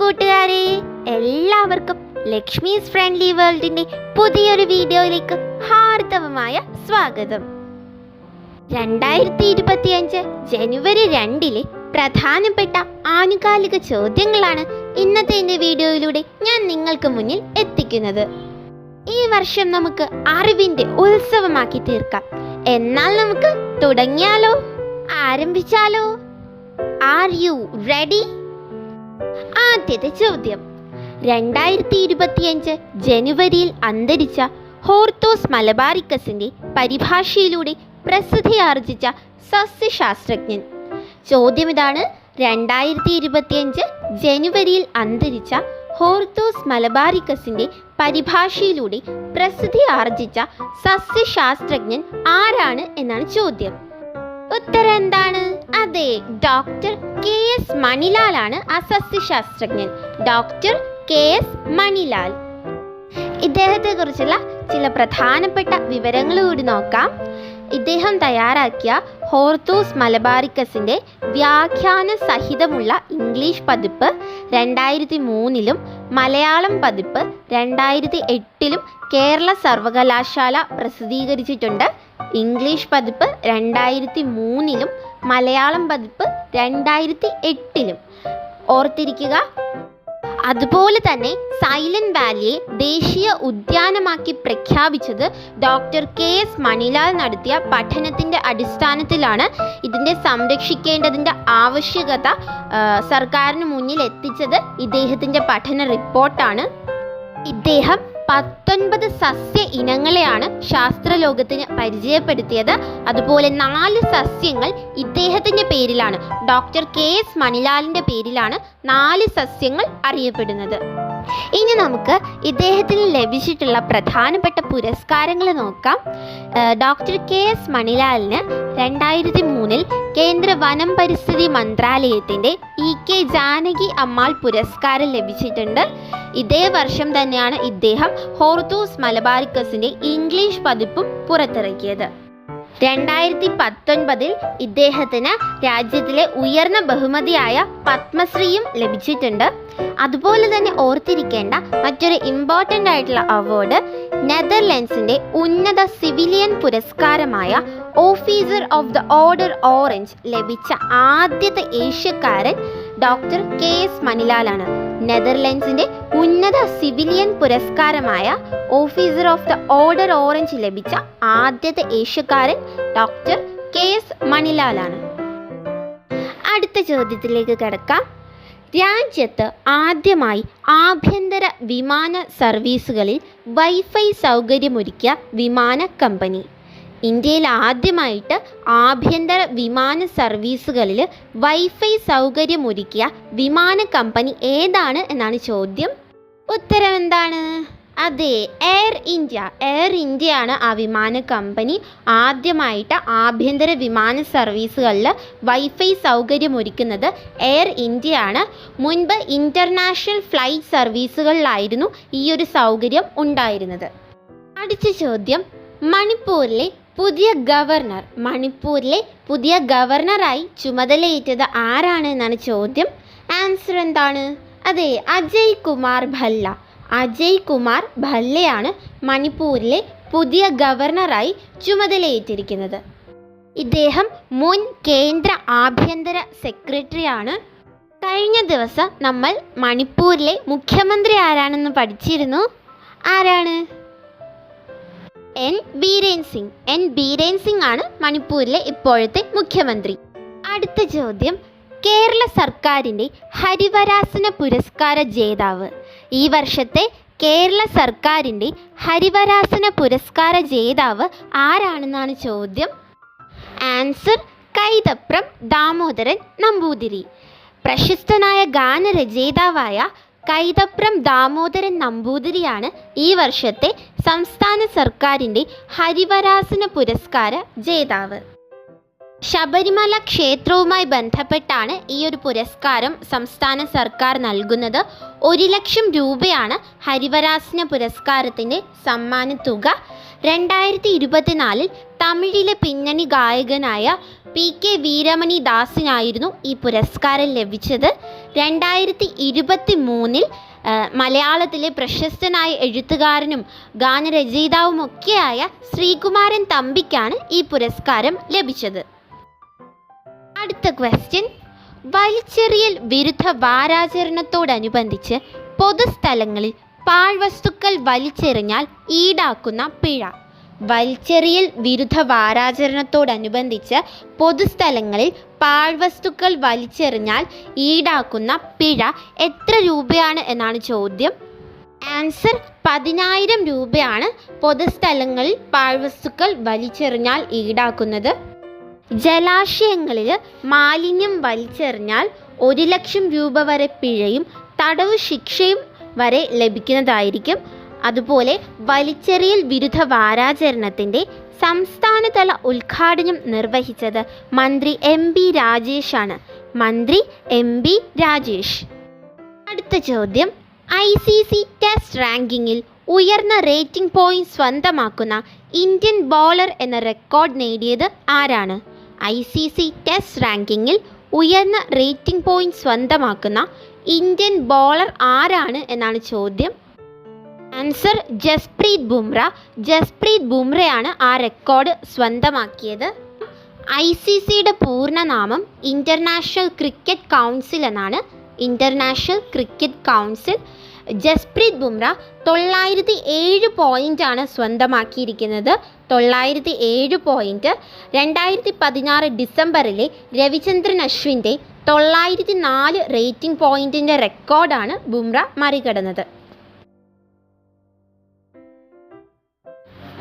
കൂട്ടുകാരെ എല്ലാവർക്കും ലക്ഷ്മീസ് ഫ്രണ്ട്ലി വേൾഡിന്റെ പുതിയൊരു വീഡിയോയിലേക്ക് ഹാർദവമായ സ്വാഗതം. രണ്ടായിരത്തി ഇരുപത്തിയഞ്ച് ജനുവരി രണ്ടിലെ പ്രധാനപ്പെട്ട ആനുകാലിക ചോദ്യങ്ങളാണ് ഇന്നത്തെ എന്റെ വീഡിയോയിലൂടെ ഞാൻ നിങ്ങൾക്ക് മുന്നിൽ എത്തിക്കുന്നത്. ഈ വർഷം നമുക്ക് അറിവിന്റെ ഉത്സവമാക്കി തീർക്കാം. എന്നാൽ നമുക്ക് തുടങ്ങിയാലോ? ആരംഭിച്ചാലോ? ആർ യു റെഡി ആദ്യത്തെ ചോദ്യം. രണ്ടായിരത്തി ഇരുപത്തിയഞ്ച് ജനുവരിയിൽ അന്തരിച്ച ഹോർത്തോസ് മലബാറിക്കസിന്റെ പരിഭാഷയിലൂടെ പ്രസിദ്ധിയാർജിച്ച സസ്യശാസ്ത്രജ്ഞൻ. ചോദ്യം ഇതാണ് രണ്ടായിരത്തി ഇരുപത്തിയഞ്ച് ജനുവരിയിൽ അന്തരിച്ച ഹോർത്തോസ് മലബാറിക്കസിന്റെ പരിഭാഷയിലൂടെ പ്രസിദ്ധി ആർജിച്ച സസ്യശാസ്ത്രജ്ഞൻ ആരാണ് എന്നാണ് ചോദ്യം. ഉത്തരം എന്താണ്? അതെ ഡോക്ടർ കെ എസ് മണിലാലാണ് ആ സസ്യശാസ്ത്രജ്ഞൻ. ഡോക്ടർ കെ എസ് മണിലാൽ. ഇദ്ദേഹത്തെ കുറിച്ചുള്ള ചില പ്രധാനപ്പെട്ട വിവരങ്ങൾ കൂടി നോക്കാം. ഇദ്ദേഹം തയ്യാറാക്കിയ ഹോർത്തൂസ് മലബാറിക്കസിന്റെ വ്യാഖ്യാന സഹിതമുള്ള ഇംഗ്ലീഷ് പതിപ്പ് രണ്ടായിരത്തി മൂന്നിലും മലയാളം പതിപ്പ് രണ്ടായിരത്തി എട്ടിലും കേരള സർവകലാശാല പ്രസിദ്ധീകരിച്ചിട്ടുണ്ട്. ഇംഗ്ലീഷ് പതിപ്പ് രണ്ടായിരത്തി മൂന്നിലും മലയാളം പതിപ്പ് രണ്ടായിരത്തി എട്ടിലും ഓർത്തിരിക്കുക അതുപോലെ തന്നെ സൈലന്റ് വാലിയെ ദേശീയ ഉദ്യാനമാക്കി പ്രഖ്യാപിച്ചത് ഡോക്ടർ കെ എസ് മണിലാൽ നടത്തിയ പഠനത്തിന്റെ അടിസ്ഥാനത്തിലാണ്. ഇതിന്റെ സംരക്ഷിക്കേണ്ടതിന്റെ ആവശ്യകത സർക്കാരിന് മുന്നിൽ എത്തിച്ചത് ഇദ്ദേഹത്തിന്റെ പഠന റിപ്പോർട്ടാണ്. ഇദ്ദേഹം പത്തൊൻപത് സസ്യ ഇനങ്ങളെയാണ് ശാസ്ത്രലോകത്തിന് പരിചയപ്പെടുത്തിയത്. അതുപോലെ നാല് സസ്യങ്ങൾ ഇദ്ദേഹത്തിന്റെ പേരിലാണ് ഡോക്ടർ കെ എസ് മണിലാലിന്റെ പേരിലാണ് നാല് സസ്യങ്ങൾ അറിയപ്പെടുന്നത്. ഇനി നമുക്ക് ഇദ്ദേഹത്തിന് ലഭിച്ചിട്ടുള്ള പ്രധാനപ്പെട്ട പുരസ്കാരങ്ങൾ നോക്കാം. ഡോക്ടർ കെ എസ് മണിലാലിന് രണ്ടായിരത്തി മൂന്നിൽ കേന്ദ്ര വനം പരിസ്ഥിതി മന്ത്രാലയത്തിന്റെ ഇ കെ ജാനകി അമ്മാൾ പുരസ്കാരം ലഭിച്ചിട്ടുണ്ട്. ഇതേ വർഷം തന്നെയാണ് ഇദ്ദേഹം ഹോർത്തൂസ് മലബാരിക്കസിന്റെ ഇംഗ്ലീഷ് പതിപ്പും പുറത്തിറക്കിയത്. രണ്ടായിരത്തി പത്തൊൻപതിൽ ഇദ്ദേഹത്തിന് രാജ്യത്തിലെ ഉയർന്ന ബഹുമതിയായ പത്മശ്രീയും ലഭിച്ചിട്ടുണ്ട്. അതുപോലെ തന്നെ ഓർത്തിരിക്കേണ്ട മറ്റൊരു ഇമ്പോർട്ടന്റ് ആയിട്ടുള്ള അവാർഡ് നെതർലൻഡ്സിന്റെ ഉന്നത civilian പുരസ്കാരമായ officer of the order orange ലഭിച്ച ആദ്യത്തെ ഏഷ്യക്കാരൻ ഡോക്ടർ കെ എസ് മണിലാലാണ്. നെതർലൻഡ്സിന്റെ ഉന്നത civilian പുരസ്കാരമായ officer of the order orange ലഭിച്ച ആദ്യത്തെ ഏഷ്യക്കാരൻ ഡോക്ടർ കെ എസ് മണിലാലാണ്. അടുത്ത ചോദ്യത്തിലേക്ക് കിടക്കാം. രാജ്യത്ത് ആദ്യമായി ആഭ്യന്തര വിമാന സർവീസുകളിൽ വൈഫൈ സൗകര്യമൊരുക്കിയ വിമാന കമ്പനി. ഇന്ത്യയിൽ ആദ്യമായിട്ട് ആഭ്യന്തര വിമാന സർവീസുകളിൽ വൈഫൈ സൗകര്യമൊരുക്കിയ വിമാന കമ്പനി ഏതാണ് എന്നാണ് ചോദ്യം. ഉത്തരം എന്താണ്? അതെ എയർ ഇന്ത്യ. എയർ ഇന്ത്യയാണ് ആ വിമാന കമ്പനി. ആദ്യമായിട്ട് ആഭ്യന്തര വിമാന സർവീസുകളിൽ വൈഫൈ സൗകര്യമൊരുക്കുന്നത് എയർ ഇന്ത്യയാണ്. മുൻപ് ഇന്റർനാഷണൽ ഫ്ലൈറ്റ് സർവീസുകളിലായിരുന്നു ഈ ഒരു സൗകര്യം ഉണ്ടായിരുന്നത്. അടുത്ത ചോദ്യം. മണിപ്പൂരിലെ പുതിയ ഗവർണർ മണിപ്പൂരിലെ പുതിയ ഗവർണറായി ചുമതലയേറ്റത് ആരാണ് എന്നാണ് ചോദ്യം? ആൻസർ എന്താണ്? അതെ അജയ് കുമാർ ഭല്ല. അജയ് കുമാർ ഭല്ലയാണ് മണിപ്പൂരിലെ പുതിയ ഗവർണറായി ചുമതലയേറ്റിരിക്കുന്നത്. ഇദ്ദേഹം മുൻ കേന്ദ്ര ആഭ്യന്തര സെക്രട്ടറിയാണ്. കഴിഞ്ഞ ദിവസം നമ്മൾ മണിപ്പൂരിലെ മുഖ്യമന്ത്രി ആരാണെന്ന് പഠിച്ചിരുന്നു. ആരാണ്? എൻ ബീരേൻ സിംഗ്. എൻ ബീരേൻ സിംഗ് ആണ് മണിപ്പൂരിലെ ഇപ്പോഴത്തെ മുഖ്യമന്ത്രി. അടുത്ത ചോദ്യം. കേരള സർക്കാരിന്റെ ഹരിവരാസന പുരസ്കാര ജേതാവ്. ഈ വർഷത്തെ കേരള സർക്കാരിന്റെ ഹരിവരാസന പുരസ്കാര ജേതാവ് ആരാണെന്നാണ് ചോദ്യം? ആൻസർ കൈതപ്രം ദാമോദരൻ നമ്പൂതിരി. പ്രശസ്തനായ ഗാനരചയിതാവായ കൈതപ്രം ദാമോദരൻ നമ്പൂതിരിയാണ് ഈ വർഷത്തെ സംസ്ഥാന സർക്കാരിന്റെ ഹരിവരാസന പുരസ്കാര ജേതാവ്. ശബരിമല ക്ഷേത്രവുമായി ബന്ധപ്പെട്ടാണ് ഈ ഒരു പുരസ്കാരം സംസ്ഥാന സർക്കാർ നൽകുന്നത്. ഒരു ലക്ഷം രൂപയാണ് ഹരിവരാസന പുരസ്കാരത്തിന്റെ സമ്മാനത്തുക. രണ്ടായിരത്തി ഇരുപത്തിനാലിൽ തമിഴിലെ പിന്നണി ഗായകനായ പി കെ വീരമണി ദാസിനായിരുന്നു ഈ പുരസ്കാരം ലഭിച്ചത്. രണ്ടായിരത്തി ഇരുപത്തി മൂന്നിൽ മലയാളത്തിലെ പ്രശസ്തനായ എഴുത്തുകാരനും ഗാനരചയിതാവുമൊക്കെയായ ശ്രീകുമാരൻ തമ്പിക്കാണ് ഈ പുരസ്കാരം ലഭിച്ചത്. അടുത്ത ക്വസ്റ്റ്യൻ വലിച്ചെറിയൽ വിരുദ്ധ വാരാചരണത്തോടനുബന്ധിച്ച് പൊതുസ്ഥലങ്ങളിൽ പാഴ്വസ്തുക്കൾ വലിച്ചെറിഞ്ഞാൽ ഈടാക്കുന്ന പിഴ. വലിച്ചെറിയൽ വിരുദ്ധ വാരാചരണത്തോടനുബന്ധിച്ച് പൊതുസ്ഥലങ്ങളിൽ പാഴ്വസ്തുക്കൾ വലിച്ചെറിഞ്ഞാൽ ഈടാക്കുന്ന പിഴ എത്ര രൂപയാണ് എന്നാണ് ചോദ്യം. ആൻസർ പതിനായിരം രൂപയാണ് പൊതുസ്ഥലങ്ങളിൽ പാഴ്വസ്തുക്കൾ വലിച്ചെറിഞ്ഞാൽ ഈടാക്കുന്നത്. ജലാശയങ്ങളിൽ മാലിന്യം വലിച്ചെറിഞ്ഞാൽ ഒരു ലക്ഷം രൂപ വരെ പിഴയും തടവ് ശിക്ഷയും വരെ ലഭിക്കുന്നതായിരിക്കും. അതുപോലെ വലിച്ചെറിയൽ വിരുദ്ധ വാരാചരണത്തിന്റെ സംസ്ഥാനതല ഉദ്ഘാടനം നിർവഹിച്ചത് മന്ത്രി എം ബി രാജേഷാണ്. മന്ത്രി എം ബി രാജേഷ്. അടുത്ത ചോദ്യം. ഐ സി സി ടെസ്റ്റ് റാങ്കിങ്ങിൽ ഉയർന്ന റേറ്റിംഗ് പോയിന്റ് സ്വന്തമാക്കുന്ന ഇന്ത്യൻ ബോളർ എന്ന റെക്കോർഡ് നേടിയത് ആരാണ്? ഐ സി സി ടെസ്റ്റ് റാങ്കിങ്ങിൽ ഉയർന്ന റേറ്റിംഗ് പോയിന്റ് സ്വന്തമാക്കുന്ന ഇന്ത്യൻ ബോളർ ആരാണ് എന്നാണ് ചോദ്യം. ആൻസർ ജസ്പ്രീത് ബുംറ. ജസ്പ്രീത് ബുംറയാണ് ആ റെക്കോർഡ് സ്വന്തമാക്കിയത്. ഐ സി സിയുടെ പൂർണനാമം ഇന്റർനാഷണൽ ക്രിക്കറ്റ് കൗൺസിൽ എന്നാണ്. International cricket council. Jasprit Bumrah തൊള്ളായിരത്തി ഏഴ് പോയിന്റാണ് സ്വന്തമാക്കിയിരിക്കുന്നത്. തൊള്ളായിരത്തി ഏഴ് പോയിന്റ് രണ്ടായിരത്തി പതിനാറ് ഡിസംബറിലെ രവിചന്ദ്രൻ അശ്വിന്റെ തൊള്ളായിരത്തി നാല് റേറ്റിംഗ് പോയിന്റിന്റെ റെക്കോർഡാണ് ബുംറ മറികടന്നത്.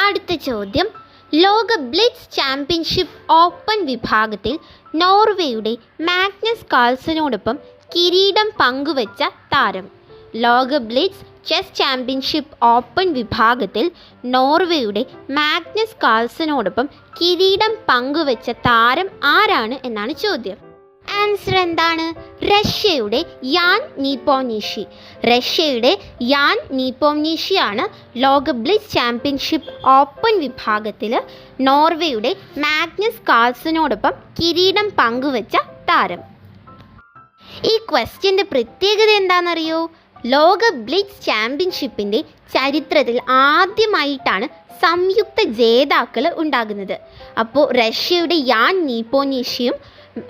അടുത്ത ചോദ്യം. ലോക ബ്ലിറ്റ്സ് ചാമ്പ്യൻഷിപ്പ് ഓപ്പൺ വിഭാഗത്തിൽ നോർവേയുടെ മാഗ്നസ് കാൾസനോടൊപ്പം കിരീടം പങ്കുവച്ച താരം. ലോക ബ്ലിറ്റ്സ് ചെസ് ചാമ്പ്യൻഷിപ്പ് ഓപ്പൺ വിഭാഗത്തിൽ നോർവേയുടെ മാഗ്നസ് കാൾസനോടൊപ്പം കിരീടം പങ്കുവച്ച താരം ആരാണ് എന്നാണ് ചോദ്യം. ആൻസർ എന്താണ്? റഷ്യയുടെ യാൻ നീപ്പോനീഷി. റഷ്യയുടെ യാൻ നീപ്പോനീഷിയാണ് ലോക ബ്ലിസ് ചാമ്പ്യൻഷിപ്പ് ഓപ്പൺ വിഭാഗത്തിൽ നോർവേയുടെ മാഗ്നസ് കാൾസനോടൊപ്പം കിരീടം പങ്കുവച്ച താരം. ഈ ക്വസ്റ്റ്യന്റെ പ്രത്യേകത എന്താണെന്നറിയോ? ലോക ബ്ലിറ്റ്സ് ചാമ്പ്യൻഷിപ്പിന്റെ ചരിത്രത്തിൽ ആദ്യമായിട്ടാണ് സംയുക്ത ജേതാക്കൾ ഉണ്ടാകുന്നത്. അപ്പോൾ റഷ്യയുടെ യാൻ നീപ്പോനീഷിയും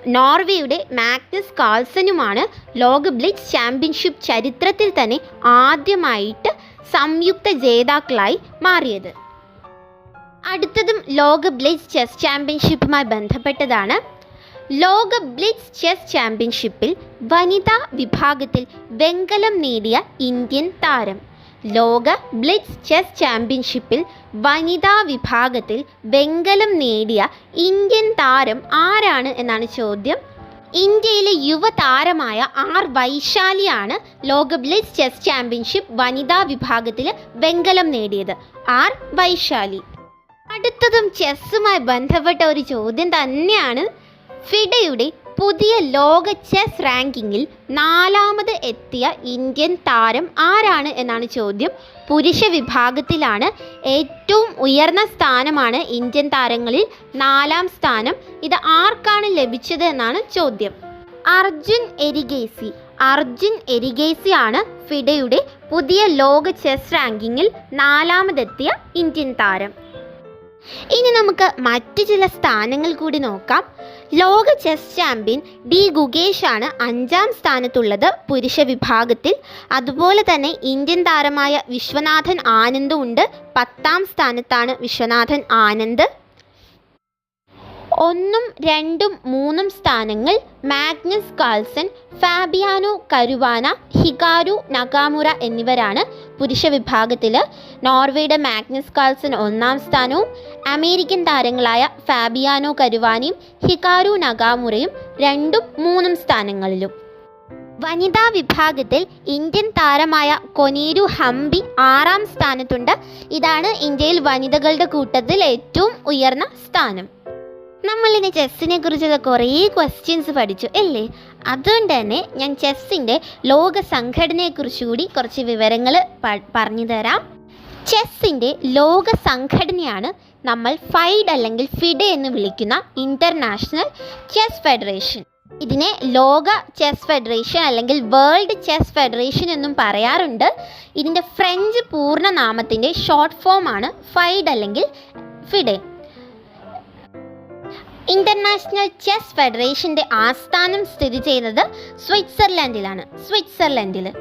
നോർവേയുടെ മാഗ്നസ് കാൾസനുമാണ് ലോക ബ്ലിറ്റ്സ് ചാമ്പ്യൻഷിപ്പ് ചരിത്രത്തിൽ തന്നെ ആദ്യമായിട്ട് സംയുക്ത ജേതാക്കളായി മാറിയത്. അടുത്തതും ലോക ബ്ലിറ്റ്സ് ചെസ് ചാമ്പ്യൻഷിപ്പുമായി ബന്ധപ്പെട്ടതാണ്. ലോക ബ്ലിറ്റ്സ് ചെസ് ചാമ്പ്യൻഷിപ്പിൽ വനിതാ വിഭാഗത്തിൽ വെങ്കലം നേടിയ ഇന്ത്യൻ താരം ലോക ബ്ലിറ്റ്സ് ചെസ് ചാമ്പ്യൻഷിപ്പിൽ വനിതാ വിഭാഗത്തിൽ വെങ്കലം നേടിയ ഇന്ത്യൻ താരം ആരാണ് എന്നാണ് ചോദ്യം. ഇന്ത്യയിലെ യുവതാരമായ ആർ വൈശാലിയാണ് ലോക ബ്ലിറ്റ്സ് ചെസ് ചാമ്പ്യൻഷിപ്പ് വനിതാ വിഭാഗത്തിൽ വെങ്കലം നേടിയത്. ആർ വൈശാലി. അടുത്തതും ചെസ്സുമായി ബന്ധപ്പെട്ട ഒരു ചോദ്യം തന്നെയാണ്. ഫിഡയുടെ പുതിയ ലോക ചെസ് റാങ്കിങ്ങിൽ നാലാമത് എത്തിയ ഇന്ത്യൻ താരം ആരാണ് എന്നാണ് ചോദ്യം. പുരുഷ വിഭാഗത്തിലാണ് ഏറ്റവും ഉയർന്ന സ്ഥാനമാണ് ഇന്ത്യൻ താരങ്ങളിൽ നാലാം സ്ഥാനം. ഇത് ആർക്കാണ് ലഭിച്ചത് എന്നാണ് ചോദ്യം. അർജുൻ എരിഗേസി. അർജുൻ എരിഗേസി ആണ് ഫിഡയുടെ പുതിയ ലോക ചെസ് റാങ്കിങ്ങിൽ നാലാമതെത്തിയ ഇന്ത്യൻ താരം. ഇനി നമുക്ക് മറ്റു ചില സ്ഥാനങ്ങൾ കൂടി നോക്കാം. ലോക ചെസ് ചാമ്പ്യൻ ഡി ഗുഗേഷാണ് അഞ്ചാം സ്ഥാനത്തുള്ളത് പുരുഷ വിഭാഗത്തിൽ. അതുപോലെ തന്നെ ഇന്ത്യൻ താരമായ വിശ്വനാഥൻ ആനന്ദും ഉണ്ട്. പത്താം സ്ഥാനത്താണ് വിശ്വനാഥൻ ആനന്ദ്. ഒന്നും രണ്ടും മൂന്നും സ്ഥാനങ്ങൾ Magnus Carlsen Fabiano Caruana Hikaru Nakamura എന്നിവരാണ് പുരുഷ വിഭാഗത്തിൽ നോർവേയുടെ മാഗ്നസ് കാൾസൺ ഒന്നാം സ്ഥാനവും അമേരിക്കൻ താരങ്ങളായ ഫാബിയാനോ കരുവാനിയും ഹികാരു നഗാമുറയും രണ്ടും മൂന്നും സ്ഥാനങ്ങളിലും. വനിതാ വിഭാഗത്തിൽ ഇന്ത്യൻ താരമായ കൊനീരു ഹംപി ആറാം സ്ഥാനത്തുണ്ട്. ഇതാണ് ഇന്ത്യയിൽ വനിതകളുടെ കൂട്ടത്തിൽ ഏറ്റവും ഉയർന്ന സ്ഥാനം. നമ്മളിനി ചെസ്സിനെ കുറിച്ചുള്ള കുറേ ക്വസ്റ്റ്യൻസ് പഠിച്ചു അല്ലേ? അതുകൊണ്ട് തന്നെ ഞാൻ ചെസ്സിന്റെ ലോക സംഘടനയെക്കുറിച്ച് കൂടി കുറച്ച് വിവരങ്ങൾ പറഞ്ഞു തരാം. ചെസ്സിന്റെ ലോക സംഘടനയാണ് നമ്മൾ ഫൈഡ് അല്ലെങ്കിൽ ഫിഡ് എന്ന് വിളിക്കുന്ന ഇന്റർനാഷണൽ ചെസ് ഫെഡറേഷൻ ഇതിനെ ലോക ചെസ് ഫെഡറേഷൻ അല്ലെങ്കിൽ വേൾഡ് ചെസ് ഫെഡറേഷൻ എന്നും പറയാറുണ്ട്. ഇതിന്റെ ഫ്രഞ്ച് പൂർണനാമത്തിന്റെ ഷോർട്ട് ഫോമാണ് ഫൈഡ് അല്ലെങ്കിൽ ഫിഡെ. ഇന്റർനാഷണൽ ചെസ് ഫെഡറേഷന്റെ ആസ്ഥാനം സ്ഥിതി ചെയ്യുന്നത് സ്വിറ്റ്സർലൻഡിലാണ്. സ്വിറ്റ്സർലൻഡിൽ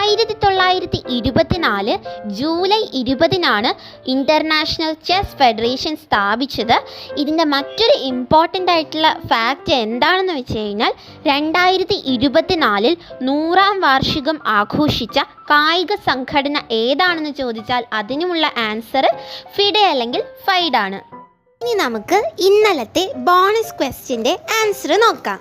ആയിരത്തി തൊള്ളായിരത്തി ഇരുപത്തിനാല് ജൂലൈ ഇരുപതിനാണ് ഇന്റർനാഷണൽ ചെസ് ഫെഡറേഷൻ സ്ഥാപിച്ചത്. ഇതിന്റെ മറ്റൊരു ഇമ്പോർട്ടന്റ് ആയിട്ടുള്ള ഫാക്റ്റ് എന്താണെന്ന് വെച്ച് കഴിഞ്ഞാൽ രണ്ടായിരത്തി ഇരുപത്തിനാലിൽ നൂറാം വാർഷികം ആഘോഷിച്ച കായിക സംഘടന ഏതാണെന്ന് ചോദിച്ചാൽ അതിനുമുള്ള ആൻസർ ഫിഡെ അല്ലെങ്കിൽ ഫൈഡാണ് ഇനി നമുക്ക് ഇന്നലത്തെ ബോണസ് ക്വസ്റ്റ്യന്റെ ആൻസർ നോക്കാം.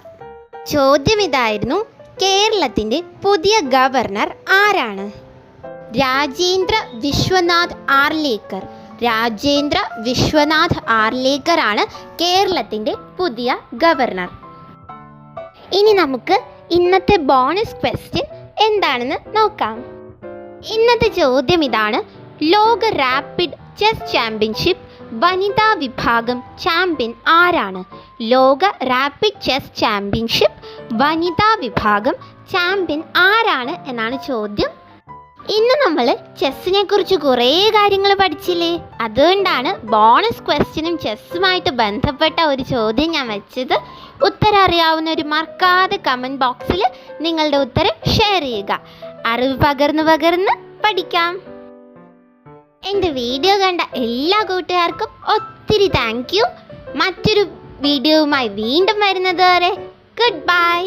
ചോദ്യം ഇതായിരുന്നു കേരളത്തിന്റെ പുതിയ ഗവർണർ ആരാണ്? രാജേന്ദ്ര വിശ്വനാഥ് ആർലേക്കർ. രാജേന്ദ്ര വിശ്വനാഥ് ആർലേക്കർ ആണ് കേരളത്തിന്റെ പുതിയ ഗവർണർ ഇനി നമുക്ക് ഇന്നത്തെ ബോണസ് ക്വസ്റ്റ്യൻ എന്താണെന്ന് നോക്കാം. ഇന്നത്തെ ചോദ്യം ഇതാണ് ലോക റാപ്പിഡ് ചെസ് ചാമ്പ്യൻഷിപ്പ് വനിതാ വിഭാഗം ചാമ്പ്യൻ ആരാണ്? ലോക റാപ്പിഡ് ചെസ് ചാമ്പ്യൻഷിപ്പ് വനിതാ വിഭാഗം ചാമ്പ്യൻ ആരാണ് എന്നാണ് ചോദ്യം. ഇന്ന് നമ്മൾ ചെസ്സിനെ കുറിച്ച് കുറേ കാര്യങ്ങൾ പഠിച്ചില്ലേ? അതുകൊണ്ടാണ് ബോണസ് ക്വസ്റ്റ്യനും ചെസ്സുമായിട്ട് ബന്ധപ്പെട്ട ഒരു ചോദ്യം ഞാൻ വെച്ചത്. ഉത്തരം അറിയാവുന്ന ഒരു മറക്കാതെ കമന്റ് ബോക്സിൽ നിങ്ങളുടെ ഉത്തരം ഷെയർ ചെയ്യുക. അറിവ് പകർന്ന് പകർന്ന് പഠിക്കാം. എന്റെ വീഡിയോ കണ്ട എല്ലാ കൂട്ടുകാർക്കും ഒത്തിരി താങ്ക് യു മറ്റൊരു വീഡിയോവുമായി വീണ്ടും വരുന്നത് വരെ ഗുഡ് ബൈ